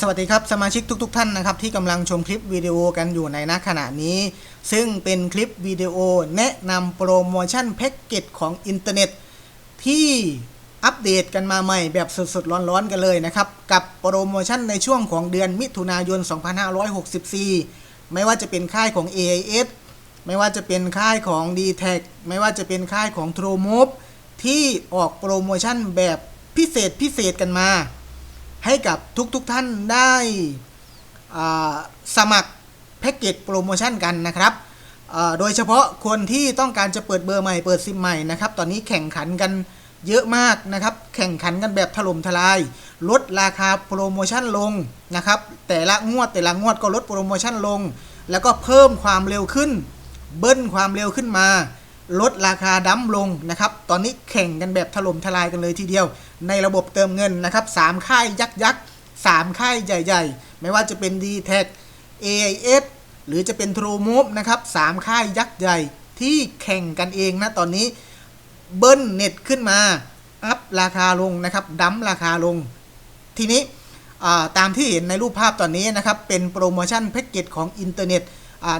สวัสดีครับ สมาชิกทุกๆท่านนะครับ ที่กำลังชมคลิปวิดีโอกันอยู่ในณขณะนี้ ซึ่งเป็นคลิปวิดีโอแนะนำโปรโมชั่นแพ็กเกจของอินเทอร์เน็ต ที่อัปเดตกันมาใหม่แบบสดๆ ร้อนๆ กันเลยนะครับ กับโปรโมชั่นในช่วงของเดือนมิถุนายน 2564 ไม่ว่าจะเป็นค่ายของ AIS ไม่ว่าจะเป็นค่ายของ d t แทไม่ว่าจะเป็นค่ายของ TrueMove ที่ออกโปรโมชั่นแบบพิเศษพิเศษกันมา ให้กับทุกๆทท่านได้สมัครแพ็กเกจโปรโมชั่นกันนะครับ โดยเฉพาะคนที่ต้องการจะเปิดเบอร์ใหม่เปิดซิมใหม่นะครับ ตอนนี้แข่งขันกันเยอะมากนะครับ แข่งขันกันแบบถล่มทลาย ลดราคาโปรโมชั่นลงนะครับ แต่ละงวดแต่ละงวดก็ลดโปรโมชั่นลง แล้วก็เพิ่มความเร็วขึ้น เบิ้ลความเร็วขึ้นมา ลดราคาดั้มลงนะครับ ตอนนี้แข่งกันแบบถล่มทลายกันเลยทีเดียว ในระบบเติมเงินนะครับสามค่ายยักษ์ยักษ์สามค่ายใหญ่ ๆ ไม่ว่าจะเป็น d t แท AIS หรือจะเป็น TrueMove นะครับสามค่ายยักษ์ใหญ่ที่แข่งกันเองนะตอนนี้เบิ้ลเน็ตขึ้นมา อัพราคาลงนะครับดั้มราคาลง ทีนี้ตามที่เห็นในรูปภาพตอนนี้นะครับเป็นโปรโมชั่นแพ็กเกจของอินเทอร์เน็ต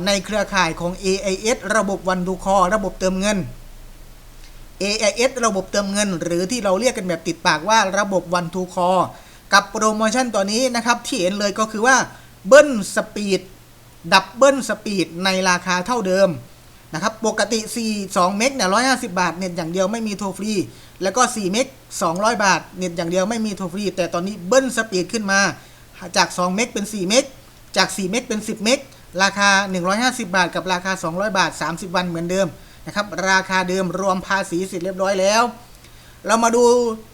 ในเครือข่ายของ AIS ระบบวันดูคอระบบเติมเงิน AIS ระบบเติมเงิน หรือที่เราเรียกกันแบบติดปากว่าระบบวันทูคอกับโปรโมชั่นตัวนี้นะครับที่เห็นเลยก็คือว่าเบิ้ลสปีดดับเบิ้ลสปีดในราคาเท่าเดิมนะครับปกติ 4 2 เมกเนี่ย150 บาท เน็ตอย่างเดียวไม่มีโทรฟรี แล้วก็ 4 เมก200 บาท เน็ตอย่างเดียวไม่มีโทรฟรี แต่ตอนนี้เบิ้ลสปีดขึ้นมา จาก 2 เมกเป็น 4 เมกจาก 4 เมกเป็น 10 เมก ราคา 150 บาท กับราคา 200 บาท 30 วันเหมือนเดิมนะครับราคาเดิมรวมภาษีเสร็จเรียบร้อยแล้ว เรามาดู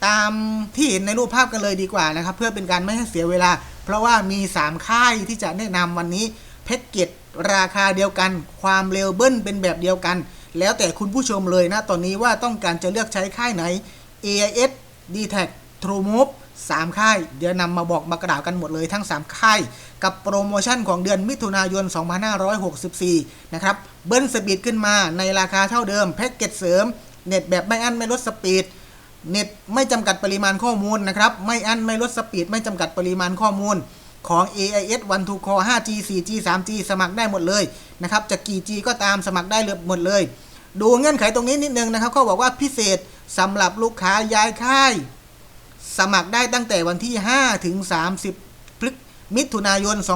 ตามที่เห็นในรูปภาพกันเลยดีกว่านะครับ เพื่อเป็นการไม่ให้เสียเวลา เพราะว่ามี 3 ค่ายที่จะแนะนำวันนี้แพ็กเกจราคาเดียวกัน ความเร็วเบิ้ลเป็นแบบเดียวกัน แล้วแต่คุณผู้ชมเลยนะ ตอนนี้ว่าต้องการจะเลือกใช้ค่ายไหน AIS d t แท TrueMove 3 ค่าย เดี๋ยวนำมาบอกมากระดาษกันหมดเลยทั้ง 3 ค่าย กับโปรโมชั่นของเดือนมิถุนายน 2564 นะครับ เบิ้ลสปีดขึ้นมาในราคาเท่าเดิม แพ็กเกจเสริม เน็ตแบบไม่อั้นไม่ลดสปีด เน็ตไม่จำกัดปริมาณข้อมูลนะครับ ไม่อั้นไม่ลดสปีด ไม่จำกัดปริมาณข้อมูลของ AIS One to Core 5G 4G 3G สมัครได้หมดเลยนะครับจะกี่ G ก็ตามสมัครได้เลยหมดเลย ดูเงื่อนไขตรงนี้นิดนึงนะครับเขาบอกว่าพิเศษสำหรับลูกค้าย้ายค่าย สมัครได้ตั้งแต่วันที่ 5 ถึง 30 มิถุนายน 2564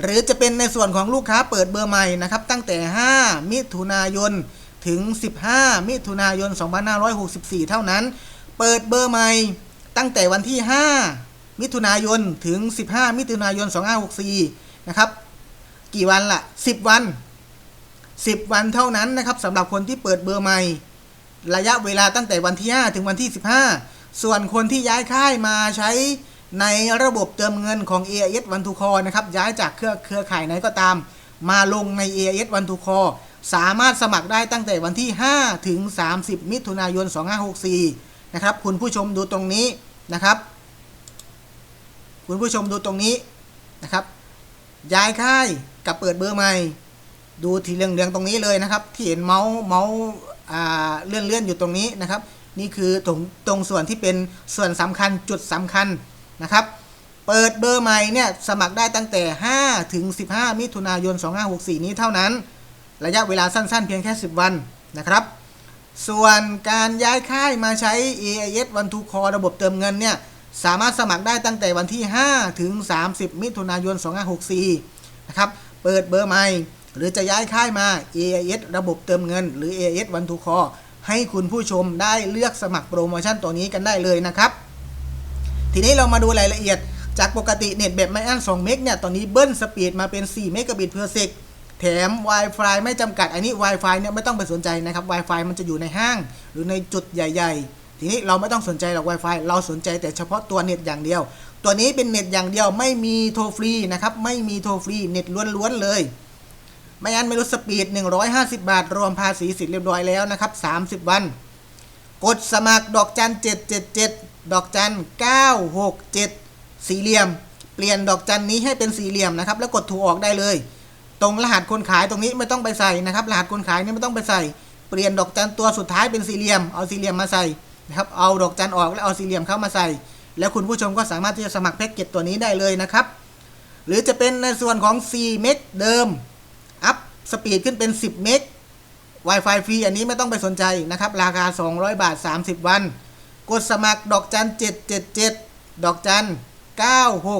หรือจะเป็นในส่วนของลูกค้าเปิดเบอร์ใหม่นะครับ ตั้งแต่ 5 มิถุนายน ถึง 15 มิถุนายน 2564 เท่านั้น เปิดเบอร์ใหม่ตั้งแต่วันที่ 5 มิถุนายน ถึง 15 มิถุนายน 2564 นะครับ กี่วันละ10 วัน 10 วันเท่านั้นนะครับสำหรับคนที่เปิดเบอร์ใหม่ ระยะเวลาตั้งแต่วันที่ 5 ถึงวันที่ 15 ส่วนคนที่ย้ายค่ายมาใช้ ในระบบเติมเงินของ AIS One to Call นะครับย้ายจากเครือเครือข่ายไหนก็ตาม มาลงใน AIS One to Call สามารถสมัครได้ตั้งแต่วันที่ 5 ถึง 30 มิถุนายน 2564 นะครับ คุณผู้ชมดูตรงนี้นะครับ คุณผู้ชมดูตรงนี้นะครับ ย้ายค่ายกับเปิดเบอร์ใหม่ ดูทีเรื่องๆตรงนี้เลยนะครับ ที่เห็นเมาส์เมาส์เลื่อนเลื่อนๆอยู่ตรงนี้นะครับ นี่คือตรงตรงส่วนที่เป็นส่วนสำคัญจุดสำคัญ นะครับ เปิดเบอร์ใหม่เนี่ยสมัครได้ตั้งแต่ 5 ถึง 15 มิถุนายน 2564 นี้เท่านั้น ระยะเวลาสั้นๆ เพียงแค่ 10 วันนะครับ ส่วนการย้ายค่ายมาใช้ AIS One to Call ระบบเติมเงินเนี่ยสามารถสมัครได้ตั้งแต่วันที่ 5 ถึง 30 มิถุนายน 2564 นะครับ เปิดเบอร์ใหม่ หรือจะย้ายค่ายมา AIS ระบบเติมเงิน หรือ AIS One to Call ให้คุณผู้ชมได้เลือกสมัครโปรโมชั่นตัวนี้กันได้เลยนะครับ ทีนี้เรามาดูรายละเอียด จากปกติเน็ตแบบไม่อั้น2เมกเนี่ยตอนนี้เบิ้ลสปีดมาเป็น4เมกะบิตเพอร์เซกแถม Wi-Fi ไม่จำกัด อันนี้ Wi-Fi เนี่ยไม่ต้องไปสนใจนะครับ Wi-Fi มันจะอยู่ในห้าง หรือในจุดใหญ่ ๆ ทีนี้เราไม่ต้องสนใจหรอก Wi-Fi เราสนใจแต่เฉพาะตัวเน็ตอย่างเดียว ตัวนี้เป็นเน็ตอย่างเดียวไม่มีโทรฟรีนะครับไม่มีโทรฟรีเน็ตล้วนๆเลยไม่งั้นไม่ลดสปีด 150 บาท รวมภาษีสิทธิ์เรียบร้อยแล้วนะครับ 30 วัน กดสมัครดอกจัน777 ดอกจัน967 สี่เหลี่ยม เปลี่ยนดอกจันนี้ให้เป็นสี่เหลี่ยมนะครับ แล้วกดถูกออกได้เลย ตรงรหัสคนขายตรงนี้ไม่ต้องไปใส่นะครับ รหัสคนขายนี่ไม่ต้องไปใส่ เปลี่ยนดอกจันตัวสุดท้ายเป็นสี่เหลี่ยม เอาสี่เหลี่ยมมาใส่นะครับ เอาดอกจันออกแล้วเอาสี่เหลี่ยมเข้ามาใส่ แล้วคุณผู้ชมก็สามารถที่จะสมัครแพ็กเกจตัวนี้ได้เลยนะครับ หรือจะเป็นในส่วนของ 4 เมกเดิม อัพสปีดขึ้นเป็น 10 เมก Wi-Fi ฟรีอันนี้ไม่ต้องไปสนใจนะครับ ราคา 200 บาท 30 วัน กดสมัครดอกจัน777 ดอกจัน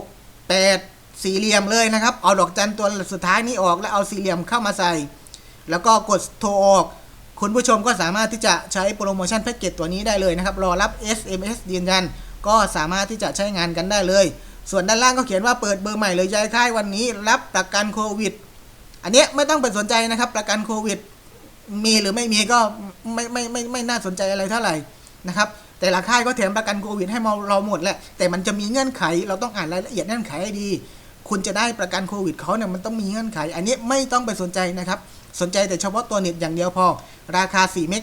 968 สี่เหลี่ยมเลยนะครับ เอาดอกจันตัวสุดท้ายนี้ออกแล้วเอาสี่เหลี่ยมเข้ามาใส่ แล้วก็กดโทรออก คุณผู้ชมก็สามารถที่จะใช้โปรโมชั่นแพ็กเกจตัวนี้ได้เลยนะครับ รอรับ SMS ยืนยัน ก็สามารถที่จะใช้งานกันได้เลย ส่วนด้านล่างก็เขียนว่าเปิดเบอร์ใหม่เลยย้ายค่ายวันนี้รับประกันโควิด อันนี้ไม่ต้องไปสนใจนะครับ ประกันโควิดมีหรือไม่มีก็ไม่ไม่ไม่ไม่น่าสนใจอะไรเท่าไหร่นะครับ แต่ละค่ายก็แถมประกันโควิดให้เราหมดแหละ แต่มันจะมีเงื่อนไข เราต้องอ่านรายละเอียดเงื่อนไขให้ดีคุณจะได้ประกันโควิดเขาเนี่ยมันต้องมีเงื่อนไข อันนี้ไม่ต้องไปสนใจนะครับ สนใจแต่เฉพาะตัวเน็ตอย่างเดียวพอ ราคา 4 เมก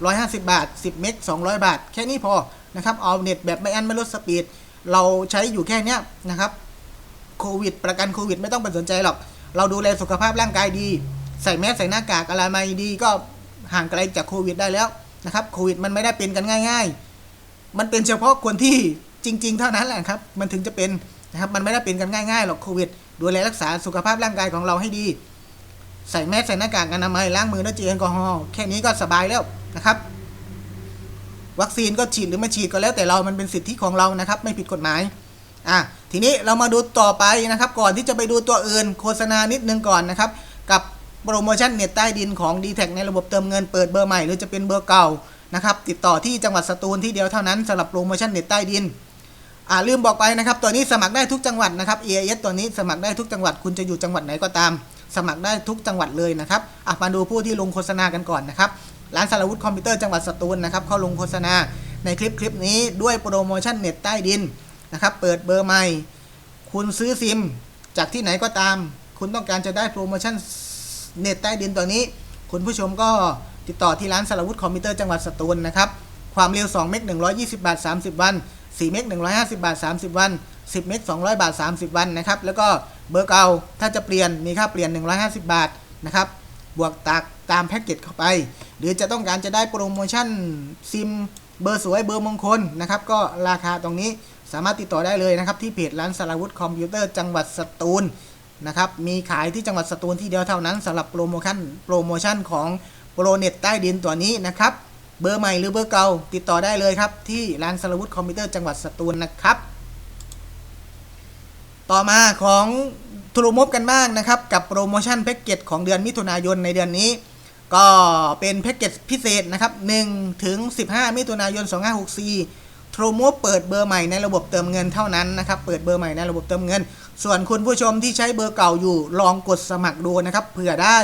150 บาท 10 เมก200 บาท แค่นี้พอนะครับ เอาเน็ตแบบไม่อันไม่ลดสปีด เราใช้อยู่แค่นี้นะครับ โควิด ประกันโควิด ไม่ต้องไปสนใจหรอก เราดูแลสุขภาพร่างกายดี ใส่แมสใส่หน้ากากอะไรมาดี ก็ห่างไกลจากโควิดได้แล้วนะครับ โควิดมันไม่ได้เป็นกันง่าย ๆ มันเป็นเฉพาะคนที่จริง ๆ เท่านั้นแหละครับ มันถึงจะเป็นนะครับ มันไม่ได้เป็นกันง่ายๆหรอกโควิด ดูแลรักษาสุขภาพร่างกายของเราให้ดี ใส่แมสใส่หน้ากากอนามัยล้างมือด้วยเจลแอลกอฮอล์แค่นี้ก็สบายแล้วนะครับ วัคซีนก็ฉีดหรือไม่ฉีดก็แล้วแต่เรา มันเป็นสิทธิของเรานะครับ ไม่ผิดกฎหมาย อะ ทีนี้เรามาดูต่อไปนะครับ ก่อนที่จะไปดูตัวอื่นโฆษณานิดนึงก่อนนะครับ กับโปรโมชั่นเน็ตใต้ดินของ d t แทในระบบเติมเงินเปิดเบอร์ใหม่หรือจะเป็นเบอร์เก่า นะครับ ติดต่อที่จังหวัดสตูลที่เดียวเท่านั้นสำหรับโปรโมชั่นเน็ตใต้ดินอ่าลืมบอกไปนะครับ ตัวนี้สมัครได้ทุกจังหวัดนะครับ AIS ตัวนี้สมัครได้ทุกจังหวัดคุณจะอยู่จังหวัดไหนก็ตาม สมัครได้ทุกจังหวัดเลยนะครับอะมาดูผู้ที่ลงโฆษณากันก่อนนะครับร้านสารวุฒิคอมพิวเตอร์จังหวัดสตูลนะครับเข้าลงโฆษณาในคลิปคลิปนี้ด้วยโปรโมชั่นเน็ตใต้ดินนะครับเปิดเบอร์ใหม่ คุณซื้อซิม จากที่ไหนก็ตาม คุณต้องการจะได้โปรโมชั่นเน็ตใต้ดินตัวนี้ คุณผู้ชมก็ ติดต่อที่ร้านสารวุฒิคอมพิวเตอร์จังหวัดสตูลนะครับ ความเร็ว 2 เมก120 บาท 30 วัน 4 เมก150 บาท 30 วัน 10 เมก200 บาท 30 วันนะครับ แล้วก็เบอร์เก่าถ้าจะเปลี่ยนมีค่าเปลี่ยน 150 บาทนะครับ บวกตักตามแพ็กเกจเข้าไป หรือจะต้องการจะได้โปรโมชั่นซิมเบอร์สวยเบอร์มงคลนะครับ ก็ราคาตรงนี้สามารถติดต่อได้เลยนะครับ ที่เพจร้านสารวุฒิคอมพิวเตอร์จังหวัดสตูลนะครับ มีขายที่จังหวัดสตูลที่เดียวเท่านั้นสำหรับโปรโมชั่นโปรโมชั่นของ โปรเน็ตใต้ดินตัวนี้นะครับ เบอร์ใหม่หรือเบอร์เก่าติดต่อได้เลยครับ ที่ร้านสารวุฒิคอมพิวเตอร์จังหวัดสตูลนะครับ ต่อมาของทรูมบกันบ้างนะครับ กับโปรโมชั่นแพ็กเกจของเดือนมิถุนายนในเดือนนี้ ก็เป็นแพ็กเกจพิเศษนะครับ1ถึง15 มิถุนายน 2564ทรูมบเปิดเบอร์ใหม่ในระบบเติมเงินเท่านั้นนะครับ เปิดเบอร์ใหม่ในระบบเติมเงิน ส่วนคุณผู้ชมที่ใช้เบอร์เก่าอยู่ลองกดสมัครดูนะครับเผื่อได้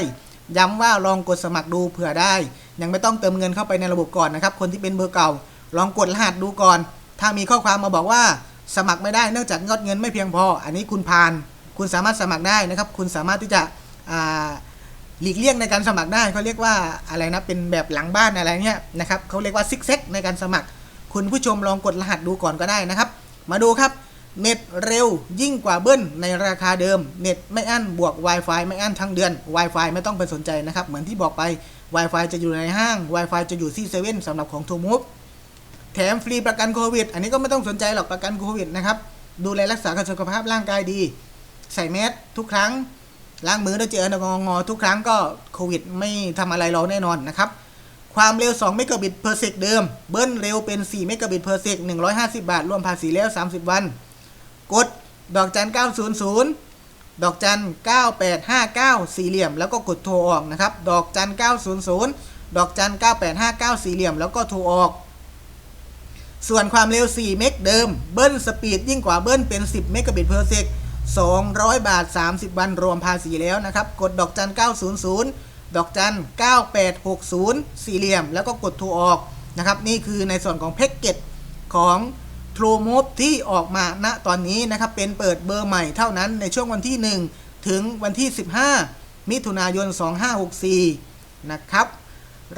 ย้ำว่าลองกดสมัครดูเผื่อได้ ยังไม่ต้องเติมเงินเข้าไปในระบบก่อนนะครับ คนที่เป็นเบอร์เก่า ลองกดรหัสดูก่อน ถ้ามีข้อความมาบอกว่าสมัครไม่ได้เนื่องจากยอดเงินไม่เพียงพอ อันนี้คุณผ่าน คุณสามารถสมัครได้นะครับ คุณสามารถที่จะหลีกเลี่ยงในการสมัครได้เขาเรียกว่าอะไรนะเป็นแบบหลังบ้านอะไรเงี้ยนะครับเขาเรียกว่าซิกเซกในการสมัคร คุณผู้ชมลองกดรหัสดูก่อนก็ได้นะครับ มาดูครับ เน็ตเร็วยิ่งกว่าเบิ้ลในราคาเดิม เน็ตไม่อั้นบวก Wi-Fi ไม่อั้นทั้งเดือน Wi-Fi ไม่ต้องไปสนใจนะครับ เหมือนที่บอกไป Wi-Fi จะอยู่ในห้าง Wi-Fi จะอยู่ที่เซเว่นสำหรับของ t ูมูฟแถมฟรีประกันโควิด อันนี้ก็ไม่ต้องสนใจหรอกประกันโควิดนะครับ ดูแลรักษาสุขภาพร่างกายดี ใส่แมสทุกครั้ง ล้างมือด้วยเจลแอลกอฮอล์ทุกครั้งก็โควิด ไม่ทำอะไรเราแน่นอนนะครับ ความเร็ว2เมกะบิตเพอร์เซกเดิม เบิ้ลเร็วเป็น4เมกะบิตเพอร์เซก150 บาท รวมภาษีแล้ว 30 วัน กดดอกจัน 900 ดอกจัน 9859 สี่เหลี่ยม แล้วก็กดโทรออกนะครับ ดอกจัน 900 ดอกจัน 9859 สี่เหลี่ยม แล้วก็โทรออก ส่วนความเร็ว 4 เมกเดิม เบิ้ลสปีดยิ่งกว่าเบิ้ลเป็น 10 เมกะบิตเพอร์เซก200 บาท 30 วันรวมภาษีแล้วนะครับ กดดอกจัน 900 ดอกจัน 9860 สี่เหลี่ยม แล้วก็กดโทรออกนะครับ นี่คือในส่วนของแพ็กเกจของ ทรูม b ที่ออกมาณตอนนี้นะครับเป็นเปิดเบอร์ใหม่เท่านั้นในช่วงวันที่ 1 ถึงวันที่ 15 มิถุนายน 2564 นะครับ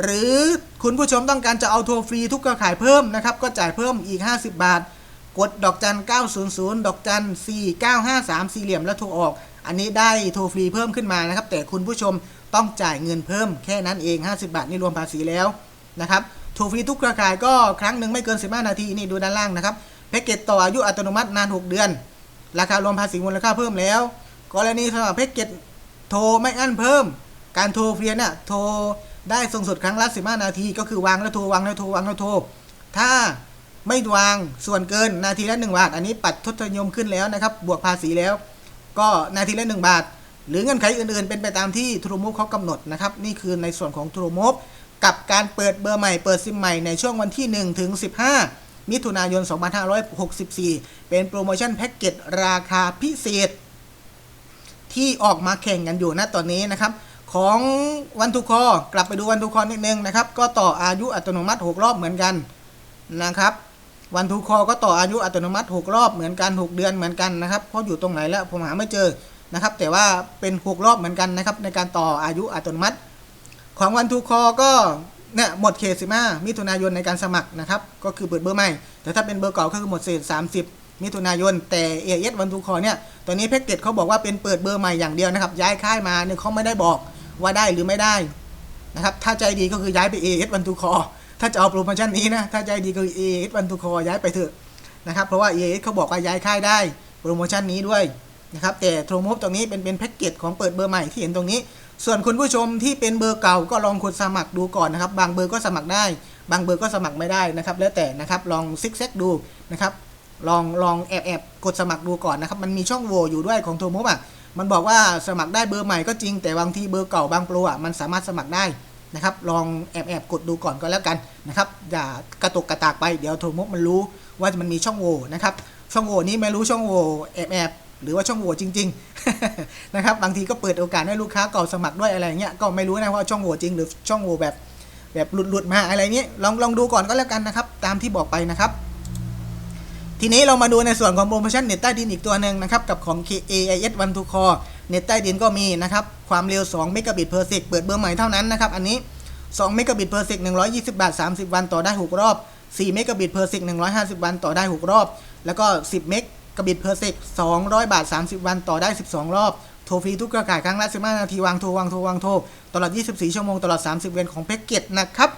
หรือคุณผู้ชมต้องการจะเอาโทรฟรีทุกเครือข่ายเพิ่มนะครับ ก็จ่ายเพิ่มอีก 50 บาท กดดอกจัน 900 ดอกจัน 4953 สี่เหลี่ยมแล้วโทรออก อันนี้ได้โทรฟรีเพิ่มขึ้นมานะครับ แต่คุณผู้ชมต้องจ่ายเงินเพิ่มแค่นั้นเอง 50 บาทนี่รวมภาษีแล้วนะครับ โทรฟรีทุกเครือข่ายก็ครั้งหนึ่งไม่เกิน 15 นาทีนี่ดูด้านล่างนะครับแพ็กเกจต่ออายุอัตโนมัตินาน 6 เดือน ราคารวมภาษีมูลค่าเพิ่มแล้ว กรณีสำหรับแพ็กเกจโทรไม่อั้นเพิ่ม การโทรฟรีเนี่ยโทรได้สูงสุดครั้งละ 15 นาที ก็คือวางแล้วโทรวางแล้วโทรวางแล้วโทรถ้าไม่วางส่วนเกินนาทีละ 1 บาท อันนี้ปัดทศนิยมขึ้นแล้วนะครับ บวกภาษีแล้ว ก็นาทีละ 1 บาท หรือเงื่อนไขอื่นๆ เป็นไปตามที่ทรูมูฟเขากำหนดนะครับ นี่คือในส่วนของทรูมูฟ กับการเปิดเบอร์ใหม่เปิดซิมใหม่ในช่วงวันที่ 1 ถึง 15 มิถุนายน 2564 เป็นโปรโมชั่นแพ็กเกจราคาพิเศษ ที่ออกมาแข่งกันอยู่ณตอนนี้นะครับของวันทุกคอกลับไปดูวันทุกคอนิดนึงนะครับ ก็ต่ออายุอัตโนมัติ 6 รอบเหมือนกันนะครับวันทุคอก็ต่ออายุอัตโนมัติ 6 รอบเหมือนกัน 6 เดือนเหมือนกันนะครับเพราะอยู่ตรงไหนแล้วผมหาไม่เจอนะครับ แต่ว่าเป็น 6 รอบเหมือนกันนะครับในการต่ออายุอัตโนมัติ ของวันทุคอก็เนี่ยหมดเขต15มิถุนายนในการสมัครนะครับ ก็คือเปิดเบอร์ใหม่ แต่ถ้าเป็นเบอร์เก่าก็คือหมดเศษ30มิถุนายน แต่เอเอสวันทุคอเนี่ยตอนนี้แพ็กเกจเขาบอกว่าเป็นเปิดเบอร์ใหม่อย่างเดียวนะครับ ย้ายค่ายมาเนี่ยเขาไม่ได้บอกว่าได้หรือไม่ได้นะครับถ้าใจดีก็คือย้ายไปเอเอสวันทุคอถ้าจะเอาโปรโมชั่นนี้นะถ้าใจดีก็เอเอสวันทุคอย้ายไปเถอะนะครับเพราะว่าเอเอสเขาบอกว่าย้ายค่ายได้โปรโมชั่นนี้ด้วยนะครับแต่โทรโมฟตรงนี้เป็นเป็นแพ็กเกจของเปิดเบอร์ใหม่ที่เห็นตรงนี้ ส่วนคุณผู้ชมที่เป็นเบอร์เก่าก็ลองกดสมัครดูก่อนนะครับ บางเบอร์ก็สมัครได้ บางเบอร์ก็สมัครไม่ได้นะครับ แล้วแต่นะครับลองซิกแซกดูนะครับลองลองแอบแอบกดสมัครดูก่อนนะครับ มันมีช่องโหว่อยู่ด้วยของโทรมฟอะมันบอกว่าสมัครได้เบอร์ใหม่ก็จริงแต่บางทีเบอร์เก่าบางโปรอะมันสามารถสมัครได้นะครับ ลองแอบแอบกดดูก่อนก็แล้วกันนะครับอย่ากระตุกกระตากไปเดี๋ยวโทรโมฟมันรู้ว่ามันมีช่องโหว่นะครับช่องโหว่นี้ไม่รู้ช่องโหว่แอบแอบ หรือว่าช่องโหว่จริงๆนะครับบางทีก็เปิดโอกาสให้ลูกค้าเก่าสมัครด้วยอะไรเงี้ยก็ไม่รู้นะว่าช่องโหว่จริงหรือช่องโหว่แบบแบบหลุดหลุดๆมาอะไรเงี้ยลองลองดูก่อนก็แล้วกันนะครับ ตามที่บอกไปนะครับ ทีนี้เรามาดูในส่วนของโปรโมชั่นเน็ตใต้ดินอีกตัวหนึ่งนะครับกับของ KAIS One to Core เน็ตใต้ดินก็มีนะครับความเร็ว2 m b p s เพอร์เซกเปิดเบอร์ใหม่เท่านั้นนะครับอันนี้2 m b p s 120 บาท 30 วันต่อได้ 6 รอบ4 m b p s 150 วันต่อได้ 6 รอบ แล้วก็ 10 เมก กระบิตเพอร์เซก200บาท30วันต่อได้12รอบโทรฟรีทุกเครือข่ายครั้งละ15นาทีวางโทรวางโทรวางโทรตลอด 24 ชั่วโมงตลอด 30 เดือนของแพ็กเกจนะครับ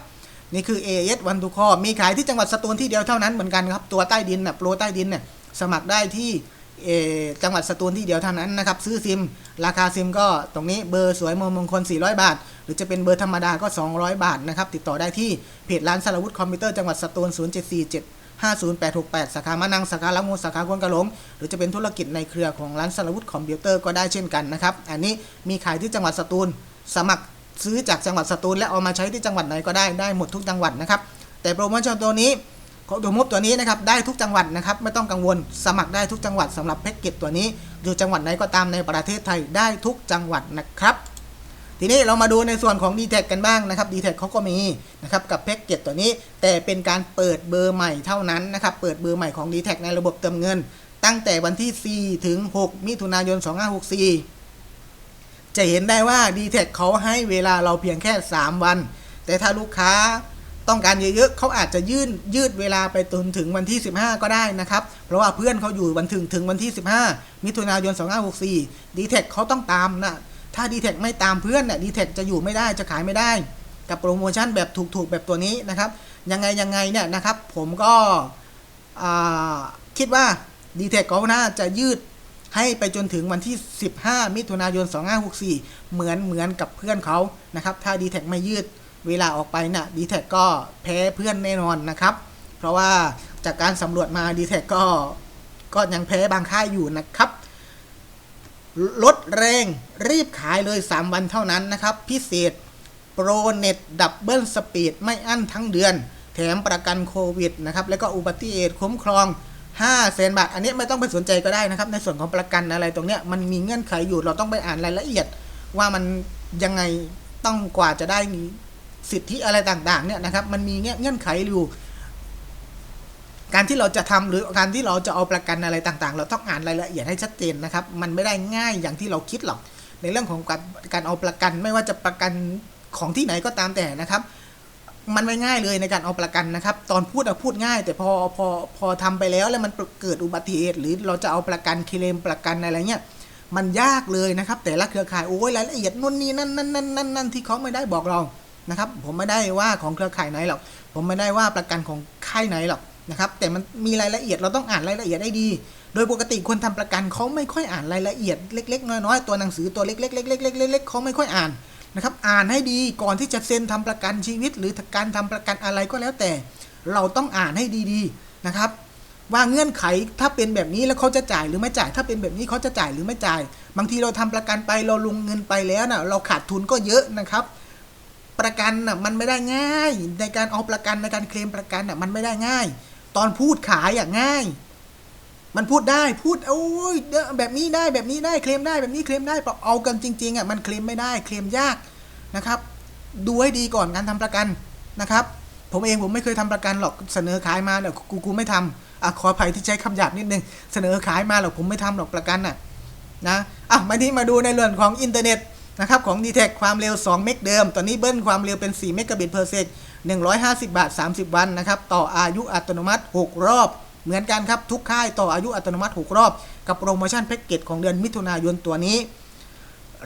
นี่คือ AS One to Call มีขายที่จังหวัดสตูลที่เดียวเท่านั้นเหมือนกันครับตัวใต้ดินน่ะโปรใต้ดินเนี่ยสมัครได้ที่เอจังหวัดสตูลที่เดียวเท่านั้นนะครับซื้อซิม ราคาซิมก็ตรงนี้เบอร์สวยมงมงคล 400 บาท หรือจะเป็นเบอร์ธรรมดาก็ 200 บาทนะครับติดต่อได้ที่เพจร้านสารวุฒิคอมพิวเตอร์จังหวัดสตูล0747 50868 สาขามานังสาขาละงูสาขาควนกระหลง หรือจะเป็นธุรกิจในเครือของร้านสารวุฒิคอมพิวเตอร์ก็ได้เช่นกันนะครับ อันนี้มีขายที่จังหวัดสตูล สมัครซื้อจากจังหวัดสตูลและเอามาใช้ที่จังหวัดไหนก็ได้ได้หมดทุกจังหวัดนะครับ แต่โปรโมชั่นตัวนี้ขอตัวมบตัวนี้นะครับได้ทุกจังหวัดนะครับไม่ต้องกังวลสมัครได้ทุกจังหวัดสำหรับแพ็กเกจตัวนี้ อยู่จังหวัดไหนก็ตามในประเทศไทยได้ทุกจังหวัดนะครับ ทีนี้เรามาดูในส่วนของ d t แทกันบ้างนะครับ d t แทเขาก็มีนะครับกับแพ็กเกจตัวนี้ แต่เป็นการเปิดเบอร์ใหม่เท่านั้นนะครับเปิดเบอร์ใหม่ของ d t แทในระบบเติมเงิน ตั้งแต่วันที่ 4 ถึง 6 มิถุนายน 2564 จะเห็นได้ว่า d t แทเขาให้เวลาเราเพียงแค่ 3 วัน แต่ถ้าลูกค้าต้องการเยอะๆเขาอาจจะยืดยืดเวลาไปจนถึงวันที่ 15 ก็ได้นะครับ เพราะว่าเพื่อนเขาอยู่วันถึงถึงวันที่ 15 มิถุนายน 2564 d t แทเขาต้องตามนะ ถ้า d t แทไม่ตามเพื่อนเนี่ย d t แทจะอยู่ไม่ได้จะขายไม่ได้ กับโปรโมชั่นแบบถูกๆแบบตัวนี้นะครับ ยังไงยังไงเนี่ยนะครับ ผมก็คิดว่า d t แทเขาน่าจะยืดให้ไปจนถึงวันที่ 15 มิถุนายน 2564 เหมือนเหมือนกับเพื่อนเขานะครับ ถ้า d t แทไม่ยืดเวลาออกไปน่ะ d t แทก็แพ้เพื่อนแน่นอนนะครับ เพราะว่าจากการสำรวจมา d t แทก็ก็ยังแพ้บางค่ายอยู่นะครับ ลดแรงรีบขายเลย 3 วันเท่านั้นนะครับ พิเศษโปรเน็ตดับเบิลสปีดไม่อั้นทั้งเดือน แถมประกันโควิดนะครับ แล้วก็อุบัติเหตุคุ้มครอง5แสนบาท อันนี้ไม่ต้องไปสนใจก็ได้นะครับ ในส่วนของประกันอะไรตรงเนี้ยมันมีเงื่อนไขอยู่เราต้องไปอ่านรายละเอียด ว่ามันยังไงต้องกว่าจะได้สิทธิอะไรต่างๆเนี่ยนะครับ มันมีเงื่อนไขอยู่ การที่เราจะทำหรือการที่เราจะเอาประกันอะไรต่างๆ เราต้องอ่านรายละเอียดให้ชัดเจนนะครับ มันไม่ได้ง่ายอย่างที่เราคิดหรอก ในเรื่องของการการเอาประกันไม่ว่าจะประกันของที่ไหนก็ตามแต่นะครับ มันไม่ง่ายเลยในการเอาประกันนะครับ ตอนพูดอะพูดง่าย แต่พอพอพอทำไปแล้วแล้วมันเกิดอุบัติเหตุ หรือเราจะเอาประกันเคลมประกันอะไรเงี้ยมันยากเลยนะครับ แต่ละเครือข่ายโอ้ยรายละเอียดนู่นนี่นั่นนั่นนั่นนั่นนั่นที่เขาไม่ได้บอกเรานะครับ ผมไม่ได้ว่าของเครือข่ายไหนหรอก ผมไม่ได้ว่าประกันของค่ายไหนหรอก นะครับแต่มันมีรายละเอียดเราต้องอ่านรายละเอียดได้ดี โดยปกติคนทำประกันเขาไม่ค่อยอ่านรายละเอียดเล็กๆน้อยๆตัวหนังสือตัวเล็กๆๆๆๆๆเขาไม่ค่อยอ่านนะครับอ่านให้ดีก่อนที่จะเซ็นทำประกันชีวิต หรือการทำประกันอะไรก็แล้วแต่ เราต้องอ่านให้ดีๆนะครับ ว่าเงื่อนไขถ้าเป็นแบบนี้แล้วเขาจะจ่ายหรือไม่จ่าย ถ้าเป็นแบบนี้เขาจะจ่ายหรือไม่จ่าย บางทีเราทำประกันไปเราลงเงินไปแล้วนะเราขาดทุนก็เยอะนะครับประกันน่ะมันไม่ได้ง่าย ในการเอาประกันในการเคลมประกันน่ะมันไม่ได้ง่าย ตอนพูดขายอย่างง่าย มันพูดได้พูดโอ้ยแบบนี้ได้แบบนี้ได้เคลมได้แบบนี้เคลมได้เอากันจริงๆอะมันเคลมไม่ได้เคลมยากนะครับ ดูให้ดีก่อนการทำประกันนะครับ ผมเองผมไม่เคยทำประกันหรอกเสนอขายมาเนี่ยกูกูไม่ทำอะขออภัยที่ใช้คำหยาบนิดนึงเสนอขายมาหรอกผมไม่ทำหรอกประกันน่ะนะอะมาที่มาดูในเรื่องของอินเทอร์เน็ตนะครับของ d t แทความเร็ว 2 เมกเดิม ตอนนี้เบิ้ลความเร็วเป็น 4 เมกะบิตเพอร์เซก 150 บาท 30 วันนะครับต่ออายุอัตโนมัติ 6 รอบ เหมือนกันครับทุกค่ายต่ออายุอัตโนมัติ 6 รอบ กับโปรโมชั่นแพ็กเกจของเดือนมิถุนายนตัวนี้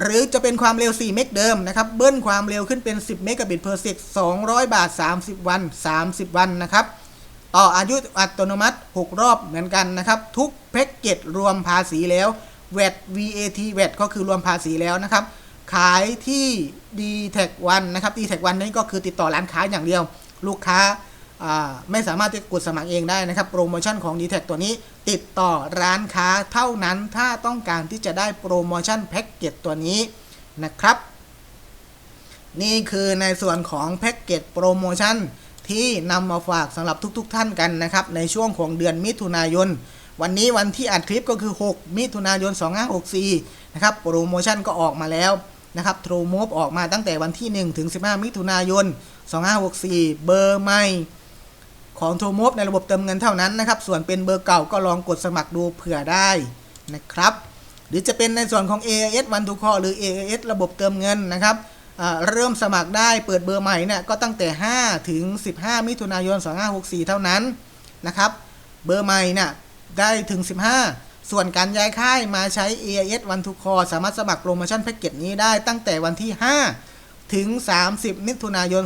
หรือจะเป็นความเร็ว 4 เมกเดิมนะครับเบิ้ลความเร็วขึ้นเป็น 10 เมกะบิตเพอร์เซก200 บาท 30 วัน 30 วันนะครับต่ออายุอัตโนมัติ 6 รอบเหมือนกันนะครับทุกแพ็กเกจรวมภาษีแล้ว VAT VAT VAT ก็คือรวมภาษีแล้วนะครับ ขายที่ d t แทวันนะครับ d t แทวันนี่ก็คือติดต่อร้านค้าอย่างเดียว ลูกค้าไม่สามารถที่จะกดสมัครเองได้นะครับ โปรโมชั่นของ d t แทตัวนี้ ติดต่อร้านค้าเท่านั้นถ้าต้องการที่จะได้โปรโมชั่นแพ็กเกจตัวนี้นะครับ นี่คือในส่วนของแพ็กเกจโปรโมชั่นที่นำมาฝากสำหรับทุกๆทท่านกันนะครับ ในช่วงของเดือนมิถุนายน วันนี้วันที่อัดคลิปก็คือ 6 มิถุนายน 2564 นะครับ โปรโมชั่นก็ออกมาแล้ว นะครับ True Move ออกมาตั้งแต่วันที่ 1 ถึง 15 มิถุนายน 2564 เบอร์ใหม่ของ True Move ในระบบเติมเงินเท่านั้นนะครับ ส่วนเป็นเบอร์เก่าก็ลองกดสมัครดูเผื่อได้นะครับ หรือจะเป็นในส่วนของ AIS One to Call หรือ AIS ระบบเติมเงินนะครับเริ่มสมัครได้เปิดเบอร์ใหม่เนี่ยก็ตั้งแต่ 5 ถึง 15 มิถุนายน 2564 เท่านั้นนะครับ เบอร์ใหม่เนี่ยได้ถึง 15 ส่วนการย้ายค่ายมาใช้ AIS One to Call สามารถสมัครโปรโมชั่นแพ็กเกจนี้ได้ตั้งแต่วันที่ 5 ถึง 30 มิถุนายน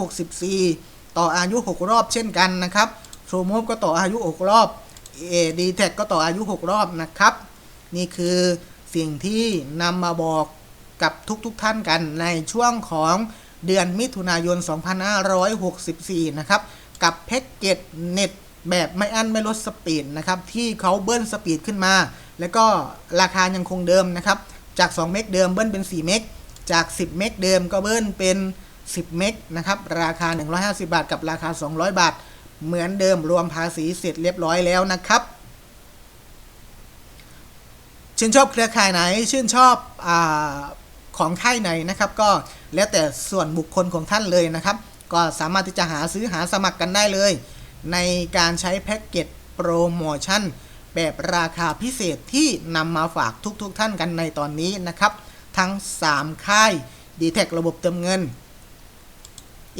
2564 ต่ออายุ 6 รอบเช่นกันนะครับ True Move ก็ต่ออายุ 6 รอบ d t แทก็ต่ออายุ 6 รอบนะครับ นี่คือสิ่งที่นำมาบอกกับทุกๆทท่านกันในช่วงของเดือนมิถุนายน 2564 นะครับ กับแพ็กเกจเน็ต แบบไม่อั้นไม่ลดสปีดนะครับที่เขาเบิ้ลสปีดขึ้นมา แล้วก็ราคายังคงเดิมนะครับจาก 2 เมกเดิมเบิ้ลเป็น 4 เมกจาก 10 เมกเดิมก็เบิ้ลเป็น 10 เมกนะครับราคา 150 บาท กับราคา 200 บาท เหมือนเดิมรวมภาษีเสร็จเรียบร้อยแล้วนะครับชื่นชอบเครือข่ายไหนชื่นชอบอของค่ายไหนนะครับ ก็แล้วแต่ส่วนบุคคลของท่านเลยนะครับ ก็สามารถที่จะหาซื้อหาสมัครกันได้เลย ในการใช้แพ็กเกจโปรโมชั่นแบบราคาพิเศษที่นำมาฝากทุกๆทท่านกันในตอนนี้นะครับ ทั้ง 3 ค่าย d t แทระบบเติมเงิน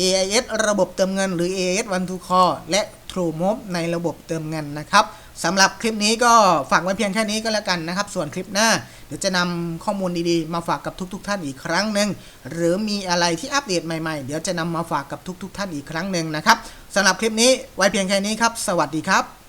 AIS ระบบเติมเงิน หรือ AIS One to Call และ True Move ในระบบเติมเงินนะครับสำหรับคลิปนี้ก็ฝากไว้เพียงแค่นี้ก็แล้วกันนะครับ ส่วนคลิปหน้า เดี๋ยวจะนำข้อมูลดีๆ มาฝากกับทุกๆท่านอีกครั้งหนึ่งหรือมีอะไรที่อัปเดตใหม่ๆ เดี๋ยวจะนำมาฝากกับทุกๆท่านอีกครั้งหนึ่งนะครับ สำหรับคลิปนี้ไว้เพียงแค่นี้ครับ สวัสดีครับ